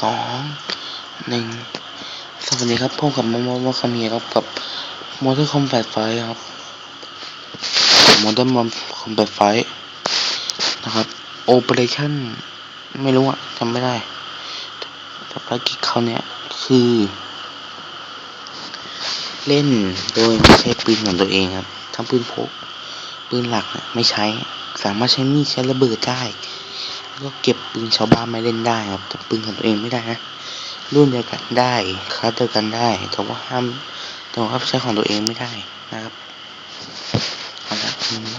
สองหนึ่งสวัสดีครับพบกับโมโมโมคามีครับกับมอเตอร์คอมแบทไฟครับมอเตอร์คอมแบทไฟนะครับโอเปอเรชั่นไม่รู้อะจำไม่ได้แต่ภารกิจเขาเนี่ยคือ เล่นโดยไม่ใช้ปืนของตัวเองครับทั้งปืนพกปืนหลักเนี่ยไม่ใช้สามารถใช้มีดใช้ระเบิดได้ ก็เก็บปืนชาวบ้านไม่เล่นได้ครับแต่ปืนของตัวเองไม่ได้นะรุ่นเดียวกันได้คลาสเดียวกันได้แต่ว่าห้ามแต่ว่าใช้ของตัวเองไม่ได้นะครับเอาละ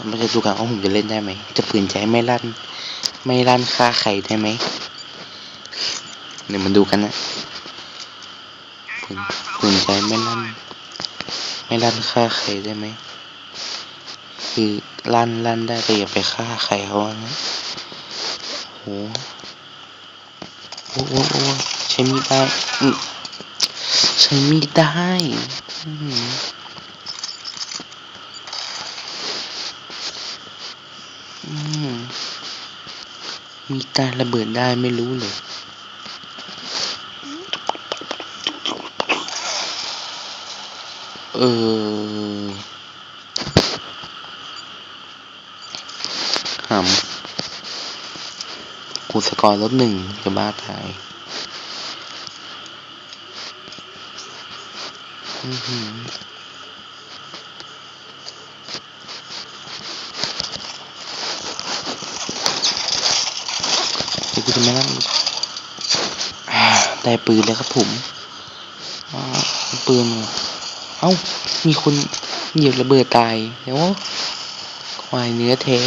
มมาจะดูกันว่าผมจะเล่นได้ไหมจะปืนใจไม่ลั่น ไม่ลั่นฆ่าใครได้ไหมเดี๋ยวมาดูกันนะปืนปืนใจไม่ลั่น ไม่ลั่นฆ่าใครได้ไหมคือลั่นลั่นได้แต่อย่าไปฆ่าใครเขานะ โหโอ้โหโอ้โหใช้มีดได้อืใช้มีดได้อืมอืมมีดได้ระเบิดได้ไม่รู้เลยเออหำกู สกอร์ลบหนึ่งจะบ้าตายอือหือเดี๋ยวกูจะมานั่งอ่าได้ปืนแล้วครับผมปืนเอ้า มีคนเหยียบระเบิดตายแล้วควายเนื้อแท้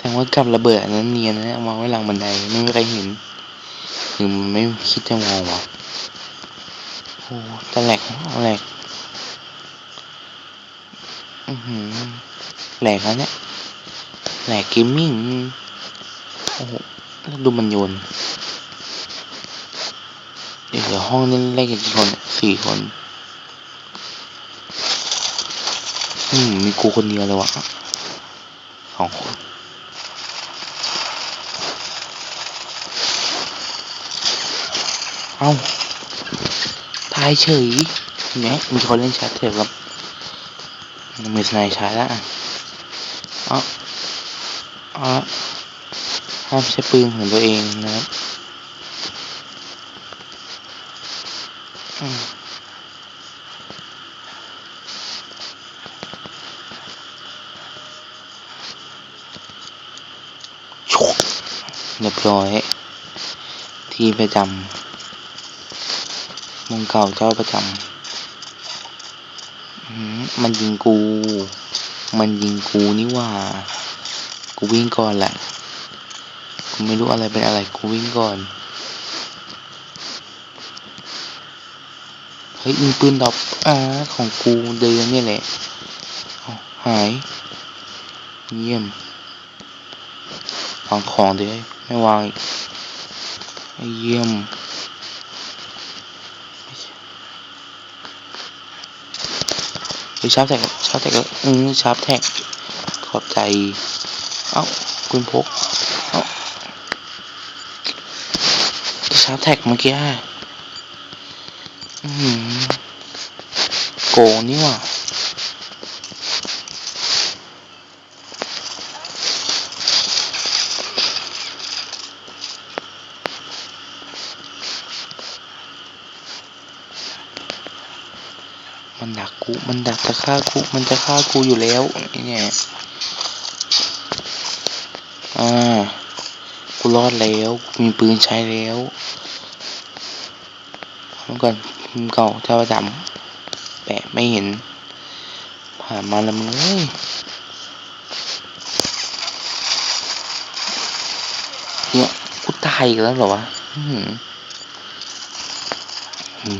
แสดงว่ากับระเบิดอันนั้นเนียนนะเอามาไว้หลังบันไดไม่มีใครเห็นหรือมันไม่คิดจะมองวะโอ้ตะแหลกแหลกอือหือแหลกแล้วเนี่ยแหลกเกมมิ่งโอ้โหดูมันโยนเดี๋ยวห้องนี้เล่นกันกี่คนสี่คนอืมมีกูคนเดียวเลยวะสองคน เอาตายเฉยเนไหมมีคนเล่นแชทเถอะครับมีสไนใช้แล้วอะเอาเอาห้ามใช้ปืนของตัวเองนะครับเรียบร้อย ที่ประจำ มงเก่าเจ้าประจำมันยิงกู มันยิงกูนี่ว่า กูวิ่งก่อนแหละ กูไม่รู้อะไรเป็นอะไร กูวิ่งก่อน เฮ้ยมีปืนดอกอ่าของกูเดินนี่แหละ หาย เยี่ยมวางของดิเฮ้ยไม่วางเยี่ยม ไปชาร์จแท็กชาร์จแท็กอืมชาร์จแท็กขอบใจ เอ้าปืนพก เอ้าชาร์จแท็กเมื่อกี้อืมโกงนี่หว่า มันดักกู มันดักจะฆ่ากู มันจะฆ่ากูอยู่แล้วไอ้เนี่ยอ่า กูรอดแล้ว กูมีปืนใช้แล้วเมื่อก่อนพิมเก่าเจ้าประจำแปะไม่เห็น ผ่านมาแล้วมึงเอ้ยเนี่ยกูตายอีกแล้วเหรอวะอืม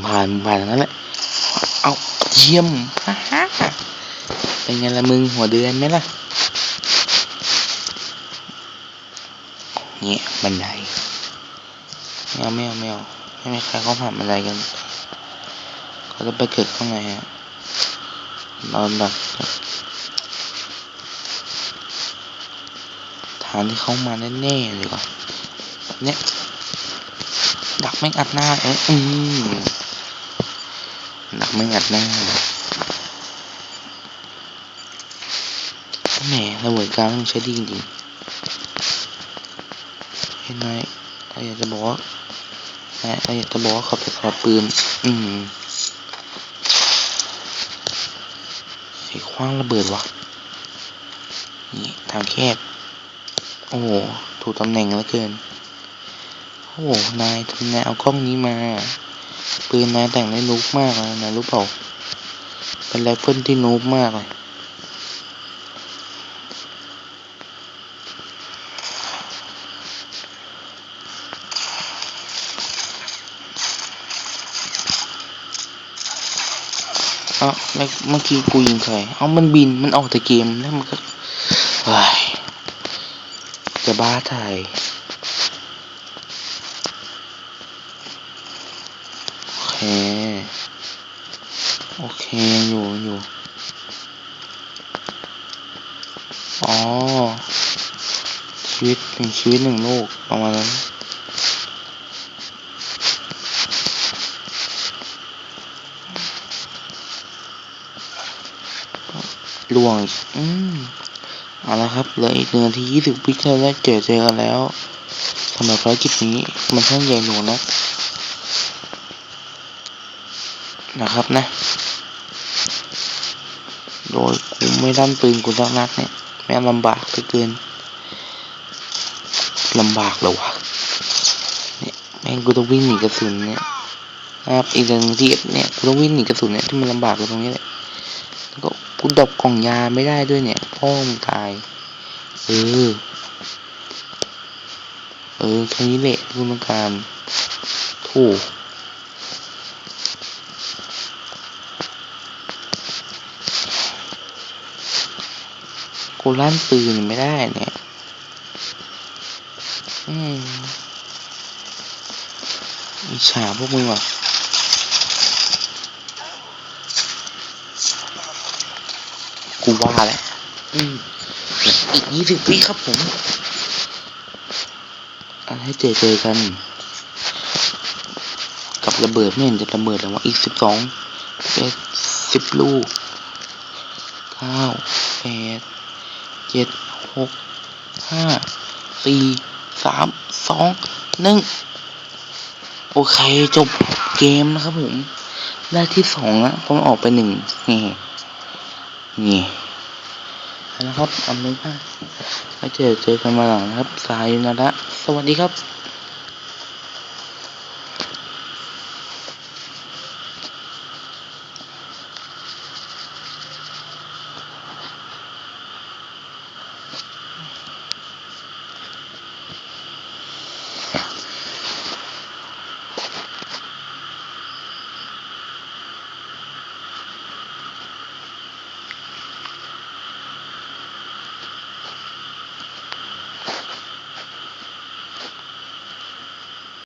ผ่านผ่านทั้งนั้นแหละ เอา เยี่ยมฮ่าฮ่าเป็นไงละมึงหัวเดือนไหมล่ะเนี่ยบันไดไม่เอาไม่เอาไม่เอาไม่มีใครเขาผ่านบันไดกันเขาจะไปเกิดข้างในฮะนอนดักทางที่เขามาแน่ๆเลยว่ะเนี่ยดักไม่งอัดหน้าเอออืม ดักไม่งัดหน้าแหมระเบิดกลางมันใช้ดีจริงเห็นไหมเราอยากจะบอกว่านะเราอยากจะบอกว่าเขาไปถอดปืน อืมเสีคว้างระเบิดวะนี่ทางแคบ โอ้โห ถูกตำแหน่งเลือเกิน โอ้โห นายทำไงเอากล้องนี้มา ปืนนายแต่งได้นูบมากเลยนายรู้เปล่า เป็นไรเฟิลที่นูบมากเลยเอ้าเมื่อกี้กูยิงใครเอ้ามันบินมันออกจากเกมแล้วมันก็เฮ้ยจะบ้าไทย โอเคโอเคยังอยู่อยู่ อ๋อ ชีวิตหนึ่งชีวิตหนึ่งโลกประมาณนั้นล่วงอืมเอาละครับ เหลืออีกหนึ่งนทียี่สิบวิเท่านั้นเจอเจอกันแล้วสำหรับภารกิจนี้มันช่างใหญ่หลวงนะ นะครับนะ โดยกูไม่ดันปืนกูสักนัดเนี่ยแม่ลำบากเหลือเกินลำบากเหรอวะเนี่ยแม่งกูต้องวิ่งหนีกระสุนเนี่ยนะครับอีกหนึ่งทีเนี่ยกูต้องวิ่งหนีกระสุนเนี่ยที่มันลำบากอยู่ตรงนี้แหละแล้วก็กูดรอปกล่องยาไม่ได้ด้วยเนี่ยพ่อมึงตายเออเออแค่นี้แหละกูต้องการถูก กูลั่นปืนไม่ได้เนี่ยอืมอิจฉาพวกมึงว่ะกูว่าแหละอืมอีกยี่สิบวิครับผมเอาให้เจอเจอกัน กับระเบิดไม่เห็นจะระเบิดแล้วว่าอีกสิบสองเอ็ดสิบลูกเก้าแปด เจ็ดหกห้าสี่สามสองหนึ่งโอเคจบเกมนะครับผม ได้ที่สองนะผมออกไปหนึ่งนี่นี่นะครับเอาเป็นว่าไม่เจอเจอกันมาหลังนะครับ สายนะละสวัสดีครับ